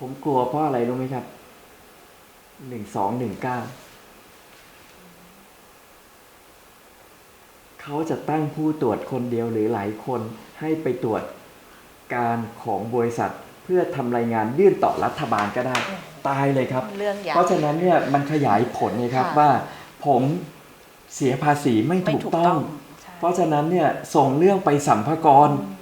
ผมกลัวเพราะอะไรรู้ไหมครับหนึ่งสองหนึ่งเก้าเขาจะตั้งผู้ตรวจคนเดียวหรือหลายคนให้ไปตรวจการของบริษัท เพื่อทำรายงานยื่นต่อรัฐบาลก็ได้ ตายเลยครับ เรื่องใหญ่เพราะฉะนั้นเนี่ยมันขยายผลไงครับค่ะว่า ผมเสียภาษีไม่ไม่ถูกถูกต้ต้อองงใช่เพราะฉะนั้นเนี่ยส่งเรื่องไปสัมภากรอืม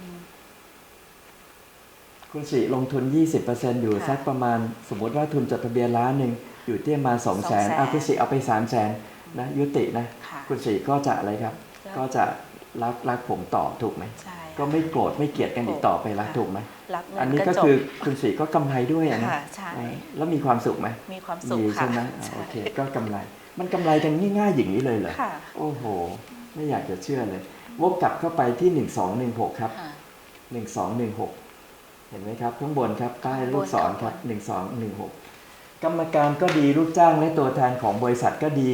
คุณสิลงทุน 20%อยู่ค่ะสักประมาณ สมมติว่าทุนจดทะเบียนล้านหนึ่งอยู่ที่ประมาณ2 0 0 0 0 0 200,000อะคุณสิเอาไป 3 0 0 0 0 0นะยุตินะ ค่ะคุณสิก็จะอะไรครับ ก็จะรักรักผมต่อถูกไหม ใช่ ก็ไม่โกรธไม่เกลียดกันอีกต่อไปละค่ะ ถูกไหม รับเงินอันนี้ก็จบคือคุณสีก็กำไรด้วยอะนะค่ะใช่เออแล้วมีความสุขไหมมีความสุขมีค่ะใช่ไหมอ่าโอเค ก็กำไร มันกำไรกันง่ายๆอย่างนี้เลยเหรอ ค่ะโอ้โห ไม่อยากจะเชื่อเลย วกกลับเข้าไปที่ 1216 ครับ ค่ะ 1216 เห็นไหมครับ ข้างบนครับใต้ลูกศรครับข้างบ1216 กรรมการก็ดีลูกจ้างและตัวแทนของบริษัทก็ดี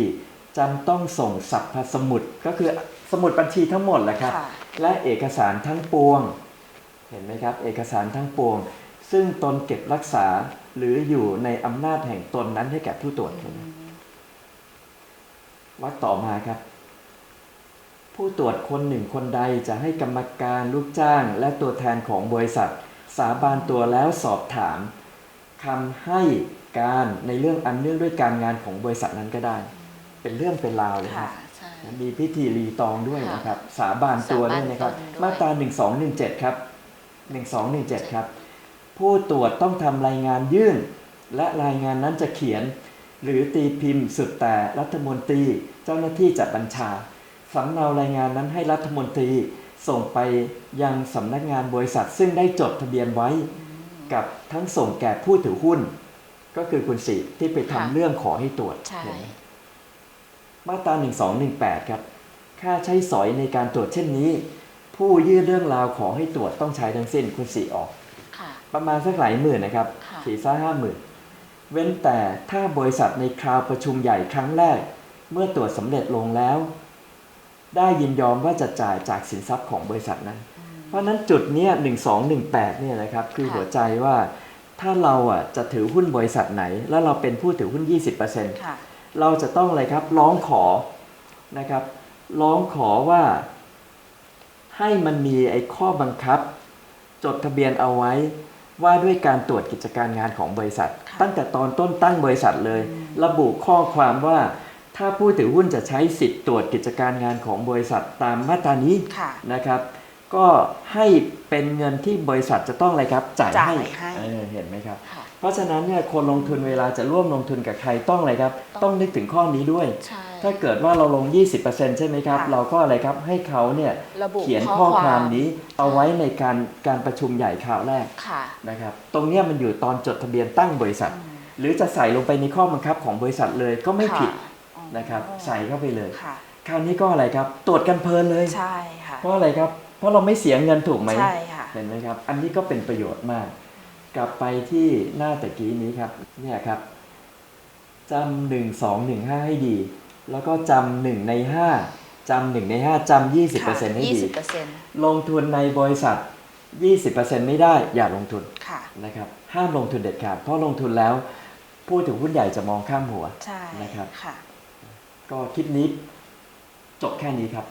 จำต้องส่งสรรพสมุดก็คือสมุดบัญชีทั้งหมดแหละครับค่ะและเอกสารทั้งปวง เห็นไหมครับ เอกสารทั้งปวง ซึ่งตนเก็บรักษาหรืออยู่ในอำนาจแห่งตนนั้นให้แก่ผู้ตรวจเห็นไหมวักต่อมาครับ ผู้ตรวจคนหนึ่งคนใดจะให้กรรมการลูกจ้าง และตัวแทนของบริษัท สาบานตัวแล้วสอบถามคำให้การในเรื่องอันเนื่องด้วยการงานของบริษัทนั้นก็ได้ เป็นเรื่องเป็นราวเลยคค่ะรับใช่มีพิธีรีตองด้วยค่ะนะครับ สาบานตัวด้วยนะครับสาบานตนด้วยมาตรา1217 ครับ 1217 ครับ ผู้ตรวจต้องทำรายงานยื่น และรายงานนั้นจะเขียน หรือตีพิมพ์สุดแต่รัฐมนตรี เจ้าหน้าที่จัดบัญชาสำเนารายงานนั้นให้รัฐมนตรี ส่งไปยังสำนักงานบริษัท ซึ่งได้จดทะเบียนไว้กับทั้งส่งแก่ผู้ถือหุ้น ก็คือคุณสิที่ไปทำค่ะเรื่องขอให้ตรวจใช่เห็นไหมมาตรา 1218 ครับ ค่าใช้สอยในการตรวจเช่นนี้ ผู้ยื่นเรื่องราวขอให้ตรวจต้องใช้ทั้งสิ้นคุณสีออกค่ะประมาณสักหลายหมื่นนะครับค่ะสี่ซ่าห้าหมื่นเว้นแต่ถ้าบริษัทในคราวประชุมใหญ่ครั้งแรก เมื่อตรวจสำเร็จลงแล้ว ได้ยินยอมว่าจะจ่ายจากสินทรัพย์ของบริษัทนั้น เพราะฉะนั้นจุดเนี้ย1218เนี่ยนะครับคือค่ะหัวใจว่าถ้าเราอะจะถือหุ้นบริษัทไหน แล้วเราเป็นผู้ถือหุ้น 20%ค่ะเราจะต้องอะไรครับร้องขอนะครับ ร้องขอว่า ให้มันมีไอ้ข้อบังคับ จดทะเบียนเอาไว้ว่าด้วยการตรวจกิจการงานของบริษัทค่ะตั้งแต่ตอนต้นตั้งบริษัทเลย ระบุข้อความว่า ถ้าผู้ถือหุ้นจะใช้สิทธิ์ตรวจกิจการงานของบริษัทตามมาตรานี้ค่ะนะครับ ก็ให้เป็นเงินที่บริษัทจะต้องอะไรครับจ่ายจ่ายให้ให้เออเห็นไหมครับค่ะเพราะฉะนั้นเนี่ยคนลงทุนเวลาจะร่วมลงทุนกับใครต้องอะไรครับ ต้องต้องนึกถึงข้อนี้ด้วยใช่ถ้าเกิดว่าเราลง 20%ใช่ไหมครับค่ะเราก็อะไรครับให้เขาเนี่ยระบุเขียนข้ข้ออความความนี้เอาไว้ในการการประชุมใหญ่คราวแรกค่ะนะครับ ตรงเนี้ยมันอยู่ตอนจดทะเบียนตั้งบริษัท หรือจะใส่ลงไปในข้อบังคับของบริษัทเลยก็ไม่ผิดอ๋อ นะครับ ใส่เข้าไปเลย ค่ะคราวนี้ก็อะไรครับ ตรวจกันเพลินเลย ใช่ค่ะ เพราะอะไรครับ เพราะเราไม่เสียเงินถูกไหมใช่ค่ะเห็นไหมครับ อันนี้ก็เป็นประโยชน์มาก กลับไปที่หน้าตะกี้นี้ครับเนี่ยครับจำหนึ่งสองหนึ่งห้าให้ดี แล้วก็จำหนึ่งในห้าจำหนึ่งในห้าจำยี่สิบเปอร์เซ็นต์ให้ยี่ดีสิบเปอร์เซ็นต์ลงทุนในบริษัทยี่สิบเปอร์เซ็นต์ไม่ได้ อย่าลงทุนค่ะนะครับ ห้ามลงทุนเด็ดขาดเพราะลงทุนแล้ว ผู้ถือหุ้นใหญ่จะมองข้ามหัวใช่นะครับค่ะ ก็คลิปนี้จบแค่นี้ครับ